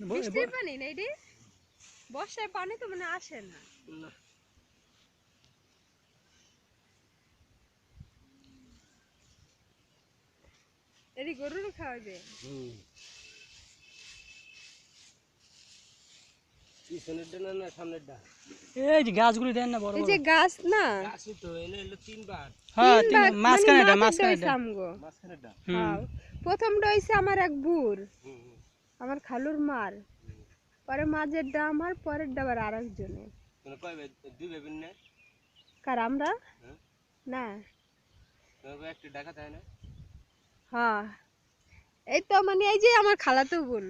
বৃষ্টির পানি না এটি বর্ষায় পানি তো মানে আসে না। না। এটি গরুর খাওয়াবে। হুম। পিছনেরটা না না সামনেরটা এই যে গাছগুলি দেন না বড় এই যে গাছ না? গাছই তো এনে এলো তিনবার। হ্যাঁ তিন তিন মাঝখানেটা মানে মাঝখানেটা হুম। হ্যাঁ। রয়েছে আমার এক বুর আমার খালুর মার। পরে মাঝের ডা আমার পরের ডাবার আর একজনে কার আমরা? হ্যাঁ। না? হ্যাঁ। এই তো মানে এই যে আমার খালাতো বোন।